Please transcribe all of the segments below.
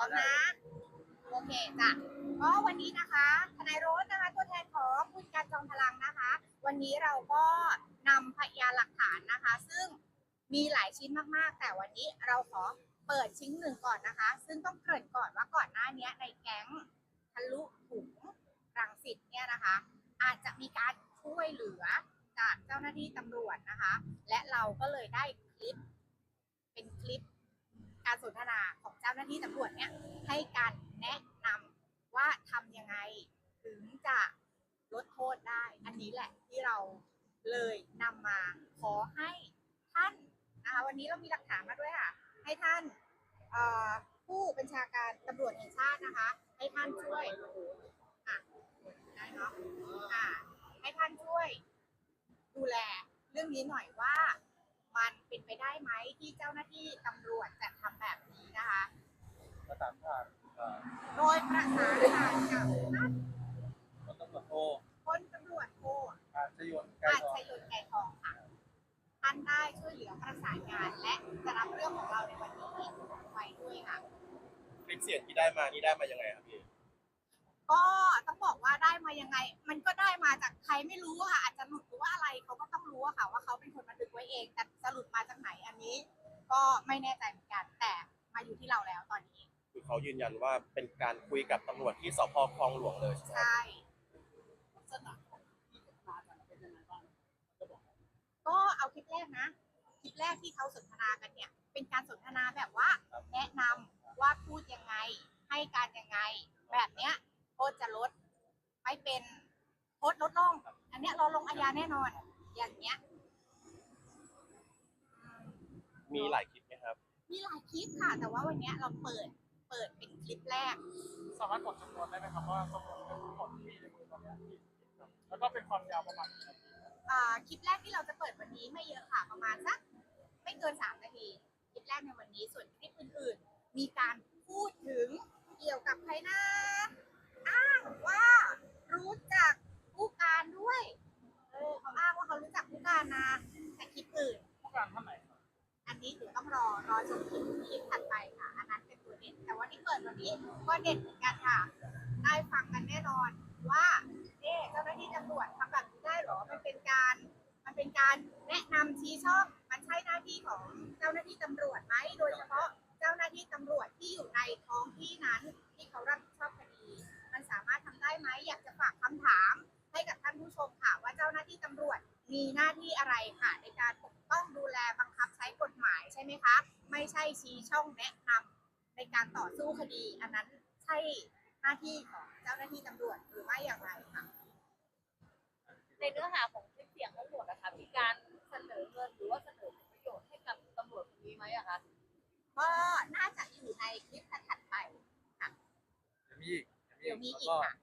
ร้อมนะ โอเคจ้ะก็วันนี้นะคะทนายโรสนะคะ ตัวแทนของผู้จัดการจอมพลังนะคะ วันนี้เราก็นำพยานหลักฐานนะคะ ซึ่งมีหลายชิ้นมากๆ แต่วันนี้เราขอเปิดชิ้นหนึ่งก่อนนะคะ ซึ่งต้องเกริ่นก่อนว่าก่อนหน้านี้ในแก๊งทะลุถุงรังสิตเนี่ยนะคะ อาจจะมีการช่วยเหลือจากเจ้าหน้าที่ตำรวจนะคะ และเราก็เลยได้คลิป เป็นคลิป การสนทนาของเจ้าหน้าที่ตำรวจเนี่ยให้การแนะนำว่าทำยังไงถึงจะลดโทษได้ อันนี้แหละที่เราเลยนำมาขอให้ท่านนะคะวันนี้เรามีหลักฐานมาด้วยค่ะ ให้ท่านผู้บัญชาการตำรวจแห่งชาตินะคะ ให้ท่านช่วยอะได้เนาะอะให้ท่านช่วย ดูแลเรื่องนี้หน่อยว่า มันเป็นไปได้ไหมที่เจ้าหน้าที่ตำรวจจะทำแบบนี้นะคะประสานทางเอ่อโดยประสานงานกับท่านพลตำรวจโทพลตำรวจโทอาชยนต์ไกรอาทองชยนไก่ทองค่ะท่านได้ช่วยเหลือประสานงานและจะรับเรื่องของเราในวันนี้ไปด้วยค่ะ คลิปเสียงที่ได้มานี่ได้มายังไงครับพี่ก็ต้องบอกว่า ได้มายังไง มันก็ได้มาจากใครไม่รู้อะค่ะ อาจจะหลุดหรือว่าอะไรเขาก็ต้องรู้อะค่ะ ว่าเขาเป็นคนบันทึกไว้เอง แต่จะหลุดมาจากไหนอันนี้ ก็ไม่แน่ใจเหมือนกัน แต่มาอยู่ที่เราแล้วตอนนี้ คือเขายืนยันว่าเป็นการคุยกับตำรวจที่สพคลองหลวงเลยใช่ไหมครับใช่ก็เอาคลิปแรกนะ คลิปแรกที่เขาสนทนากันเนี่ย เป็นการสนทนาแบบว่า แนะนำว่าพูดยังไง ให้การยังไง แบบเนี้ยโทษจะลดไม่ เป็นโทษลดลง อันเนี้ยเราลงอาญาแน่นอน อย่างเงี้ยอืมมีหลายคลิปไหมครับ มีหลายคลิปค่ะ แต่ว่าวันเนี้ยเราเปิดเปิดเป็นคลิปแรก สามารถกดจำนวนได้ไหมครับว่าจำนวนเป็นทั้งหมดที่มีในมือตอนเนี้ยที่ครับแล้วก็เป็นความยาวประมาณกี่นาที อ่าคลิปแรกที่เราจะเปิดวันนี้ไม่ำรวจไหมโดยเฉพาะเจ้าหน้าที่ตำรวจที่อยู่ในท้องที่นั้นที่เขารับผิดชอบคดี มันสามารถทำได้ไหมอยากจะฝากคำถาม ให้กับท่านผู้ชมค่ะว่าเจ้าหน้าที่ตำรวจมีหน้าที่อะไรค่ะในการปกป้องดูแลบังคับใช้กฎหมายใช่ไหมคะ ไม่ใช่ชี้ช่องแนะนำในการต่อสู้คดี อันนั้นใช่หน้าที่ของเจ้าหน้าที่ตำรวจหรือไม่อย่างไรค่ะในเนื้อหาของคลิปเสียงทั้งหมดนะคะมีการเสนอเงินหรือว่าเสนอ บตำรวจคนนี้ไหมอะคะก็น่าจะอยู่ในคลิปถัดๆไปเดี๋ยวมีอีกเดี๋ยวมีอีก แล้วค่ะ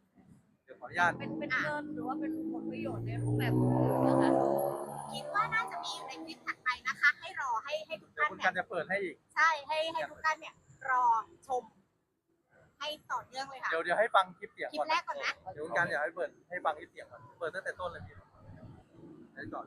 เดี๋ยวขออนุญาตเป็นเป็นเงินหรือว่าเป็นผลประโยชน์ในรูปแบบอื่นนะคะคิดว่าน่าจะมีอยู่ในคลิปถัดไปนะคะ ให้รอให้ให้ทุกเดี๋ยวท่านคุณเนี่กันยจะเปิดให้อีก ใช่ให้ให้ทุกท่านเนี่ย รอชม ให้ต่อเนื่องเลยค่ะ เดี๋ยวเดี๋ยวให้ฟังคลิปเสียงคลิก่อปนแรกก่อนนะ เดี๋ยวคุณกันเดี๋ยวให้เปิดให้ฟังคลิปเสียงก่อนเปิดตั้งแต่ต้นเลยพี่ให้ก่อน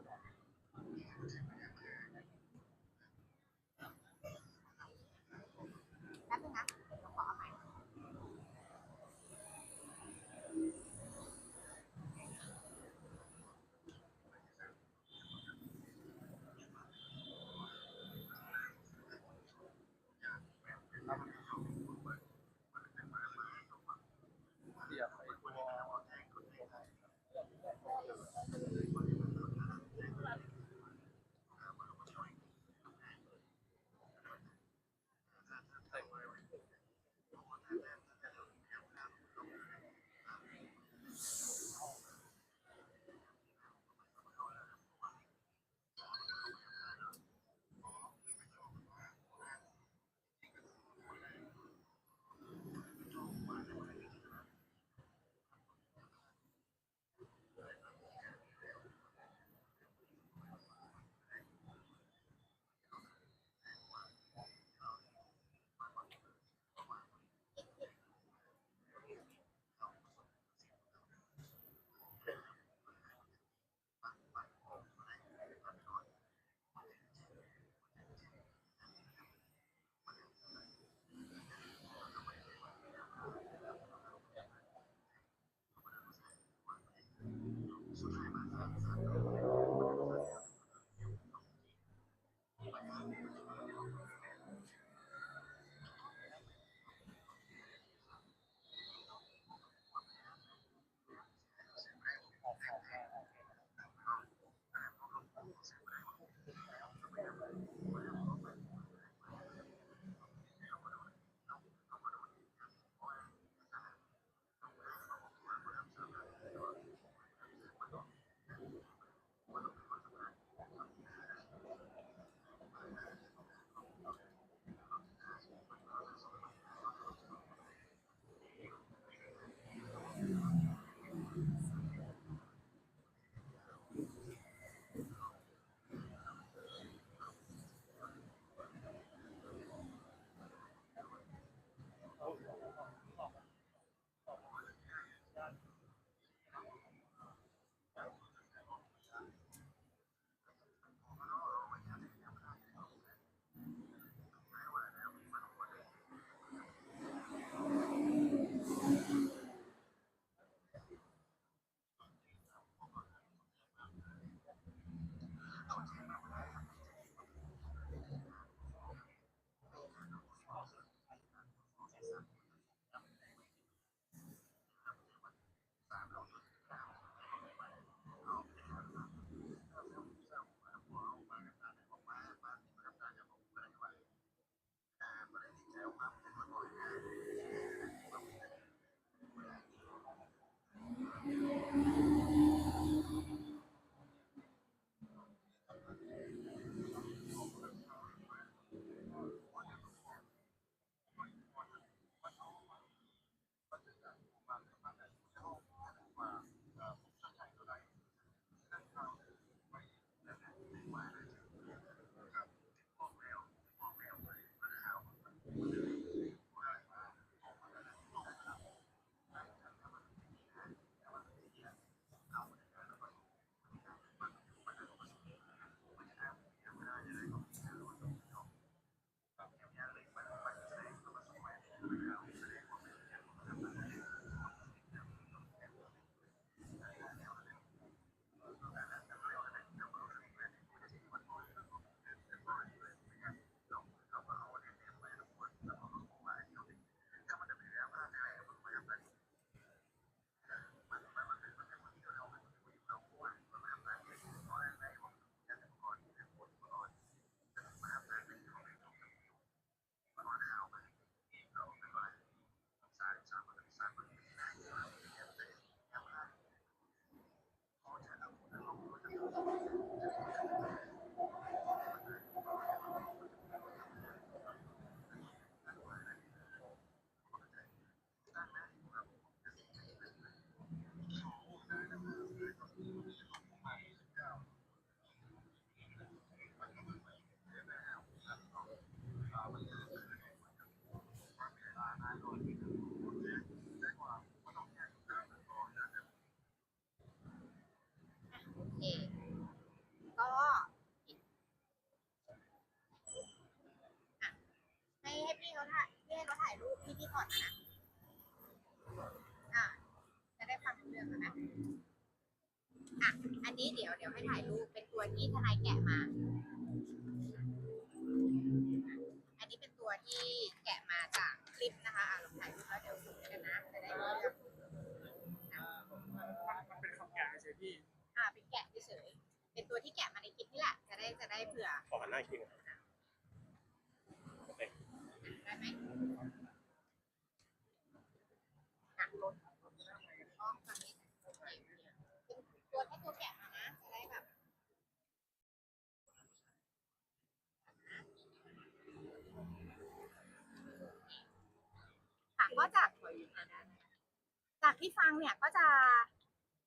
ถ่ายรูปที่พี่ถอดมานะ อะจะได้ฟังเรื่องนะ อะ อันนี้เดี๋ยวเดี๋ยวให้ถ่ายรูปเป็นตัวที่ทนายแกะมา อันนี้เป็นตัวที่แกะมาจากคลิปนะคะอะลองถ่ายรูปแล้วเดี๋ยวส่งกันนะจะได้รู้เรื่องมันเป็นคำแก่เฉยๆพี่ อ่า เป็นแกะเฉยๆเป็นตัวที่แกะมาในคลิปนี่แหละ จะได้จะได้เผื่อขอหันหน้าอีกทีหนึงโอเคได้ไหมอะลดกล้องฝั่งนี้โอเคเป็น ตัวแกะมานะจะได้แบบค่ะก็จากจากที่ฟังเนี่ยก็จะ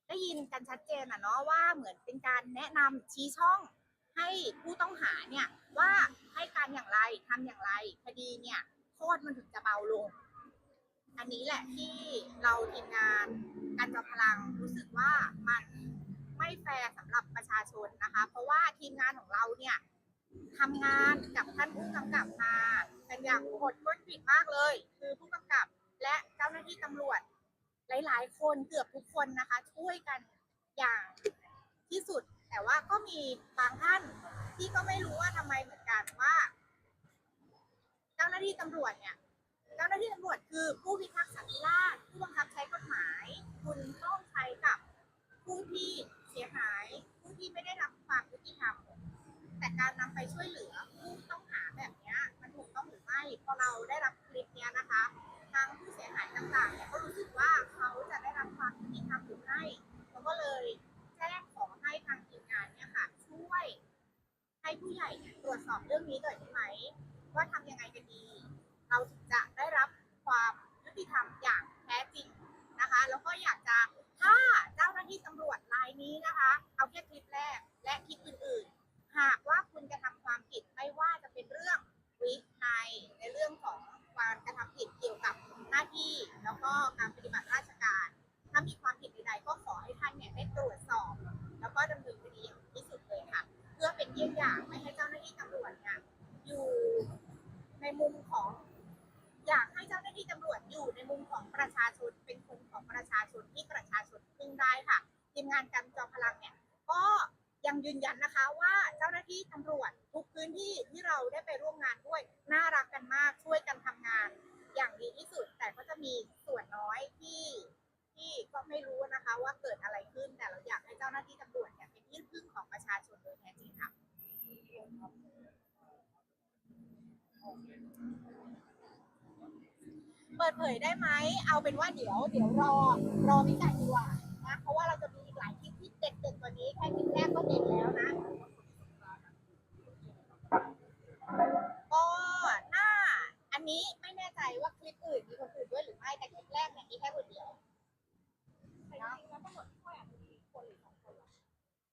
ได้ยินกันชัดเจนอะเนาะว่าเหมือนเป็นการแนะนำชี้ช่องให้ผู้ต้องหาเนี่ยว่าให้การอย่างไรทำอย่างไร คดีเนี่ยโทษมันถึงจะเบาลง อันนี้แหละที่เราทีมงานการจอมพลังรู้สึกว่ามัน ไม่แฟร์สำหรับประชาชนนะคะ เพราะว่าทีมงานของเราเนี่ยทำงานกับท่านผู้กำกับมาเป็นอย่างโหดก้นผิดมากเลย คือผู้กำกับและเจ้าหน้าที่ตำรวจ หลาย ๆ คนเกือบทุกคนนะคะ ช่วยกันอย่างที่สุด แต่ว่าก็มีบางท่านที่ก็ไม่รู้ว่าทำไมเหมือนกันว่า เจ้าหน้าที่ตำรวจเนี่ยเจ้าหน้าที่ตำรวจคือผู้พิทักษ์สันติราษฎร์ผู้บังคับใช้กฎหมาย คุณต้องใช้กับ ที่ที่เราได้ไปร่วมงานด้วย น่ารักกันมากช่วยกันทำงาน อย่างดีที่สุด แต่ก็จะมีส่วนน้อยที่ที่ก็ไม่รู้นะคะ ว่าเกิดอะไรขึ้นแต่เราอยากให้เจ้าหน้าที่ตำรวจเนี่ยเป็นที่พึ่งของประชาชนโดยแท้จริงค่ะ เปิดเผยได้ไหม เอาเป็นว่าเดี๋ยวเดี๋ยวรอรอวิจัยดีกว่านะว่าเราจะมีอีกหลายคลิปที่เด็ดๆกว่านี้ แค่คลิปแรกก็เด็ดแล้วนะ ก็น่าอันนี้ไม่แน่ใจว่าคลิปอื่นมีคนอื่นด้วยหรือไม่แต่คลิปแรกเนี่ยมีแค่คนเดียวเนาะ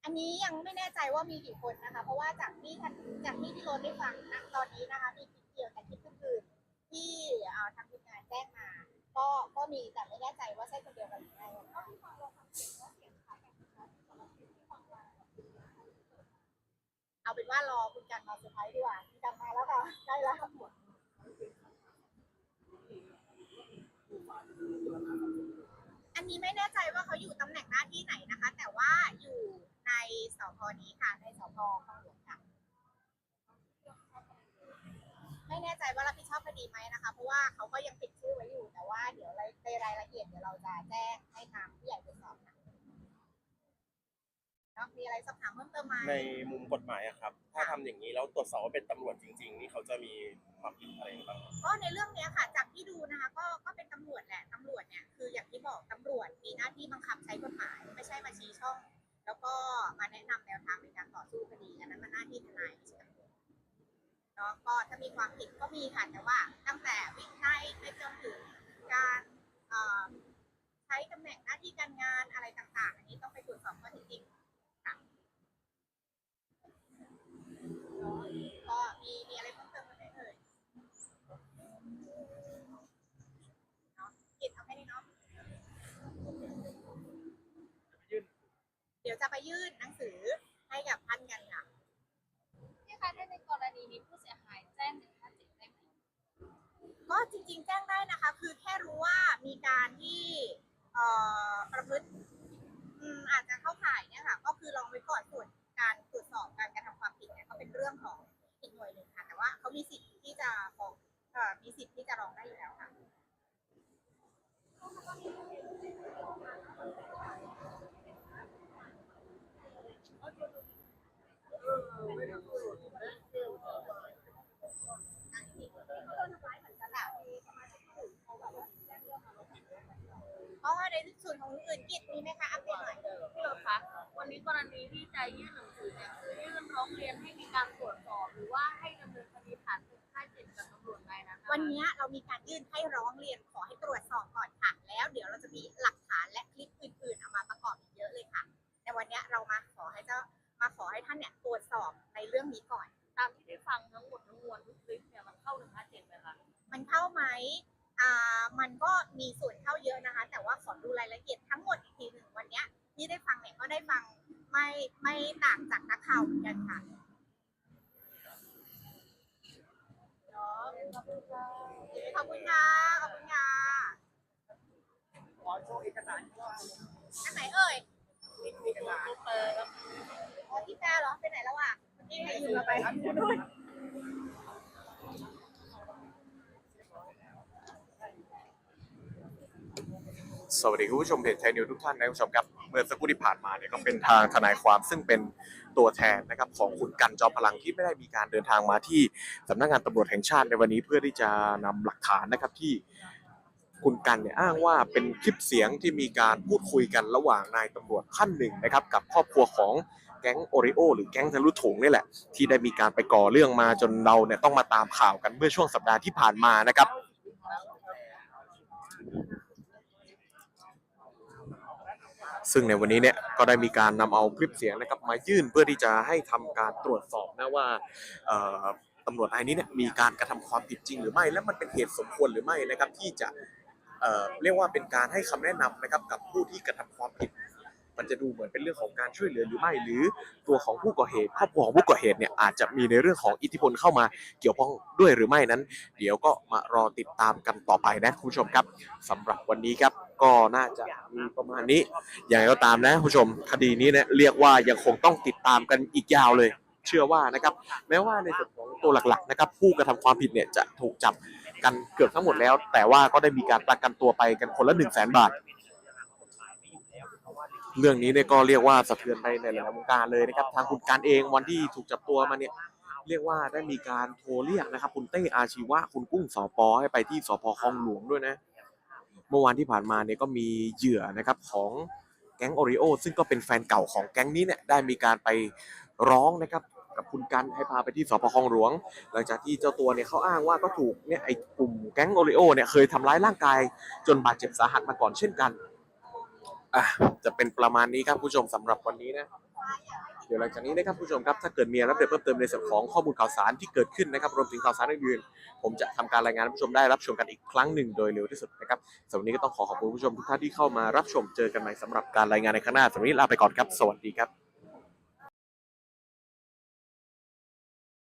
อันนี้ยังไม่แน่ใจว่ามีกี่คนนะคะ เพราะว่าจากที่ท่านจากที่ที่โรนได้ฟังนะตอนนี้นะคะมีคลิปเดียวแต่คลิปอื่นๆที่เอ่อทางทีมงานแจ้งมา ก็ก็มีแต่ไม่แน่ใจว่าใช่คนเดียวกันหรือไม่นะคะ เอาเป็นว่ารอคุณกันมาเซอร์ไพรส์ดีกว่าคุณกันมาแล้วค่ะใกล้แล้วอันนี้ไม่แน่ใจว่าเขาอยู่ตำแหน่งหน้าที่ไหนนะคะ แต่ว่าอยู่ในสพนี้ค่ะ ในสพคลองหลวงค่ะ ไม่แน่ใจว่ารับผิดชอบคดีไหมนะคะ เพราะว่าเขาก็ยังติดชื่อไว้อยู่ แต่ว่าเดี๋ยวในรายละเอียดเดี๋ยวเราจะแจ้งให้ทางผู้ใหญ่ตรวจสอบค่ะ นาะมีอะไรสอบถามเพิ่มเติมไหมในมุมกฎหมายอะครับ ถ้าทำอย่างนี้แล้วตรวจสอบว่าเป็นตำรวจจริง ๆ นี่เขาจะมีความผิดอะไรบ้างครับก็ในเรื่องเนี้ยค่ะ จากที่ดูนะคะ ก็ก็เป็นตำรวจแหละตำรวจเนี่ยคืออย่างที่บอกตำรวจมีหน้าที่บังคับใช้กฎหมาย ไม่ใช่มาชี้ช่อง แล้วก็มาแนะนำแนวทางในการต่อสู้คดีอันนั้นมันหน้าที่ทนายไม่ใช่ตำรวจเนาะก็ถ้ามีความผิดก็มีค่ะแต่ว่าตั้งแต่วินัยไปจนถึงการเอ่อใช้ตำแหน่งหน้าที่การงานอะไรต่าง ๆ อันนี้ต้องไปตรวจสอบข้อเท็จจริงค่ะเนาะก็มีมีอะไรเพิ่มเติมไหมเอ่ย กิจเอาแค่นี้เนาะเดี๋ ยวจะไปยื่นหนังสือให้กับท่านกันค่ะที่คะในกรณีนี้ผู้เสียหายแจ้งหนึ่งห้าเจ็ดได้ไหมก็จริง ๆ แจ้งได้นะคะ คือแค่รู้ว่ามีการที่เอ่อประพฤติอืมอาจจะเข้าข่ายเนี่ยค่ะ ก็คือลองไว้ก่อนส่วนการตรวจสอบการกระทำความผิดเนี่ยก็เป็นเรื่องของอีกหน่วยหนึ่งค่ะ แต่ว่าเขามีสิทธิ์ที่จะฟ้องเอ่อมีสิทธิ์ที่จะร้องได้อยู่แล้วค่ะ เพราะว่าในส่วนของอื่นกิจมีไหมคะอัปเดตหน่อยพี่รถคะวันนี้กรณีที่จะยื่นหนังสือเนี่ยคือยื่นร้องเรียนให้มีการตรวจสอบหรือว่าให้ดำเนินคดีฐานหนึ่งห้าเจ็ดกับตำรวจนายนั้นนะคะวันนี้เรามีการยื่นให้ร้องเรียนขอให้ตรวจสอบก่อนค่ะ แล้วเดี๋ยวเราจะมีหลักฐานและคลิปอื่นๆเอามาประกอบอีกเยอะเลยค่ะแต่วันนี้เรามาห เจ้ามาขอให้ท่านเนี่ยตรวจสอบในเรื่องนี้ก่อน ตามที่ได้ฟังทั้งหมดทั้งมวลทุกคลิปเนี่ยมันเข้าหนึ่งห้าเจ็ดไหมคะมันเข้าไหมอ่ามันก็มีส่วนเข้าเยอะนะคะ แต่ว่าขอดูรายละเอียดทั้งหมดอีกทีหนึ่งวันเนี้ยที่ได้ฟังเนี่ยก็ได้ฟังไม่ไม่ต่างจากนักข่าวเหมือนกันค่ะเนาะขอบคุณค่ะขอบคุณค่ะขอบคุณค่ะขอโชว์เอกสารก่อนอันไหนเอ่ย เอกสารเปิดแล้วอ๋อที่แปลเหรอไปไหนแล้วอะเมื่อกี้ใครยืมเราไปนู่นสวัสดีคุณผู้ชมเพจไทยนิวทุกท่านนะครับคุณผู้ชมครับเมื่อสักครู่ที่ผ่านมาเนี่ยก็เป็นทางทนายความซึ่งเป็นตัวแทนนะครับของคุณกันจอมพลังที่ไม่ได้มีการเดินทางมาที่สำนักงานตำรวจแห่งชาติในวันนี้เพื่อที่จะนำหลักฐานนะครับที่ คุณกันเนี่ยอ้างว่าเป็นคลิปเสียงที่มีการพูดคุยกันระหว่างนายตำรวจขั้นหนึ่งนะครับกับครอบครัวของแก๊งโอริโอหรือแก๊งทะลุถุงนี่แหละ ที่ได้มีการไปก่อเรื่องมาจนเราเนี่ยต้องมาตามข่าวกันเมื่อช่วงสัปดาห์ที่ผ่านมานะครับซึ่งในวันนี้เนี่ยก็ได้มีการนำเอาคลิปเสียงนะครับมายื่นเพื่อที่จะให้ทำการตรวจสอบนะว่าตำรวจนายนี้เนี่ยมีการกระทำความผิดจริงหรือไม่ และมันเป็นเหตุสมควรหรือไม่นะครับที่จะ เเรียกว่าเป็นการให้คำแนะนำนะครับกับผู้ที่กระทำความผิด มันจะดูเหมือนเป็นเรื่องของการช่วยเหลือหรือไม่หรือตัวของผู้ก่อเหตุครอบครัวของผู้ก่อเหตุเนี่ยอาจจะมีในเรื่องของอิทธิพลเข้ามาเกี่ยวข้องด้วยหรือไม่นั้น เดี๋ยวก็มารอติดตามกันต่อไปนะคุณผู้ชมครับสำหรับวันนี้ครับก็น่าจะมีประมาณนี้อย่างไรก็ตามนะคุณผู้ชมคดีนี้เนี่ยเรียกว่ายังคงต้องติดตามกันอีกยาวเลยเชื่อว่านะครับแม้ว่าในส่วนของตัวหลักๆนะครับผู้กระทำความผิดเนี่ยจะถูกจับ กันเกือบทั้งหมดแล้ว แต่ว่าก็ได้มีการประกันตัวไปกันคนละ1 0 0 0 0แสนบาท เรื่องนี้เนี่ยก็เรียกว่าสะเทือนไปในหลายๆวงการเลยนะครับ ทางคุณการเองวันที่ถูกจับตัวมาเนี่ยเรียกว่าได้มีการโทรเรียกนะครับคุณเต้อาชีวะคุณกุ้งสอปอให้ไปที่สพคลองหลวงด้วยนะ เมื่อวานที่ผ่านมาเนี่ยก็มีเหยื่อนะครับของแก๊งโอริโอซึ่งก็เป็นแฟนเก่าของแก๊งนี้เนี่ยได้มีการไปร้องนะครับ กับคุณกันให้พาไปที่สพคลองหลวง หลังจากที่เจ้าตัวเนี่ยเขาอ้างว่าก็ถูกเนี่ยไอ้กลุ่มแก๊งโอริโอเนี่ยเคยทำร้ายร่างกาย จนบาดเจ็บสาหัสมาก่อนเช่นกันอะจะเป็นประมาณนี้ครับผู้ชมสำหรับวันนี้นะเดี๋ยวหลังจากนี้นะครับผู้ชมครับถ้าเกิดมีอะไรอัปเดตเพิ่มเติมในส่วนของข้อมูลข่าวสารที่เกิดขึ้นนะครับรวมถึงข่าวสารอื่นๆผมจะทำการรายงานให้ผู้ชมได้รับชมกันอีกครั้งหนึ่งโดยเร็วที่สุดนะครับสำหรับวันนี้ก็ต้องขอขอบคุณผู้ชมทุกท่านที่เข้ามารับชมเจอกันใหม่สำหรับการรายงานในครั้งหน้าสำหรับวันนี้ลาไปก่อนครับ สวัสดีครับ